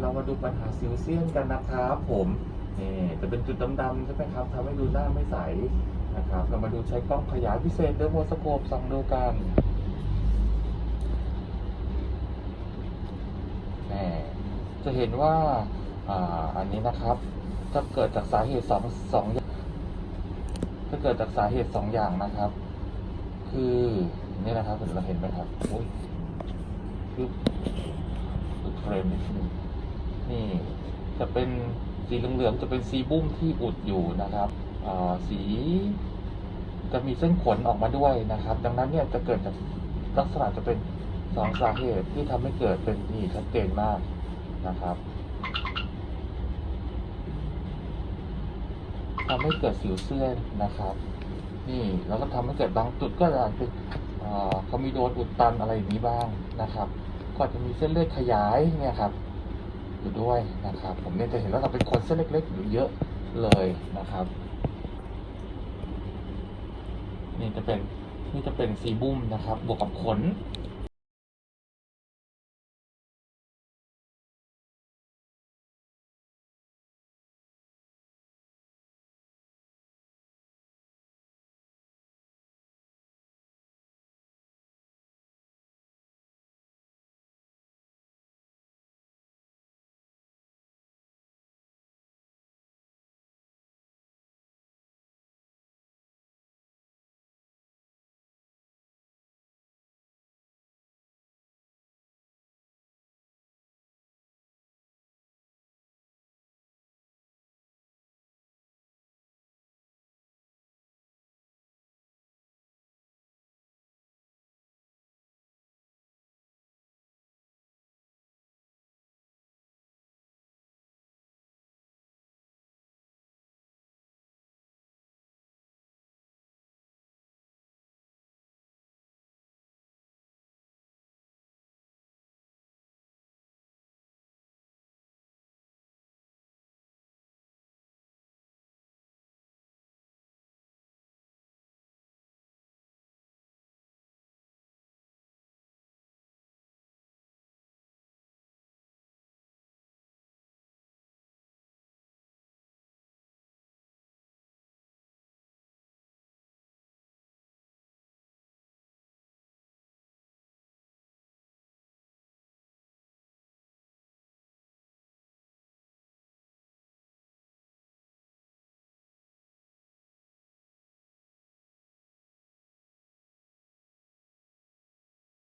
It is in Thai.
เรามาดูปัญหาสิวเซียนกันนะครับผมนี่จะเป็นจุดดำๆใช่ไหมครับทำให้ดูหน้าไม่ใสนะครับ เรามาดูใช้กล้องขยายพิเศษเดอร์โมสโคปส่องดูกันแน่จะเห็นว่าอ่าอันนี้นะครับ จะเกิดจากสาเหตุสองสองอย่างจะเกิดจากสาเหตุสองอย่างนะครับ คือนี่นะครับเราเห็นไหมครับอุ้ยคือดูเฟรมนิดนึง นี่จะเป็นสีเหลืองๆจะเป็นซีบุ้มที่อุดอยู่นะครับสีจะมีเส้นขนออกมาด้วยนะครับ ดังนั้นเนี่ยจะเกิดจากลักษณะจะเป็นสองสาเหตุที่ทำให้เกิดเป็นนี่ชัดเจนมากนะครับทำให้เกิดสิวเสื้อนนะครับ นี่แล้วก็ทำให้เกิดบางจุดก็อาจเป็นเขามีโดนอุดตันอะไรอย่างนี้บ้างนะครับ ก็อาจจะมีเส้นเลือดขยายเนี่ยครับ อยู่ด้วยนะครับ ผมเนี่ยจะเห็นว่าเราเป็นคนเส้นเล็กๆอยู่เยอะเลยนะครับ นี่จะเป็นนี่จะเป็นซีบุ้มนะครับ บวกกับขน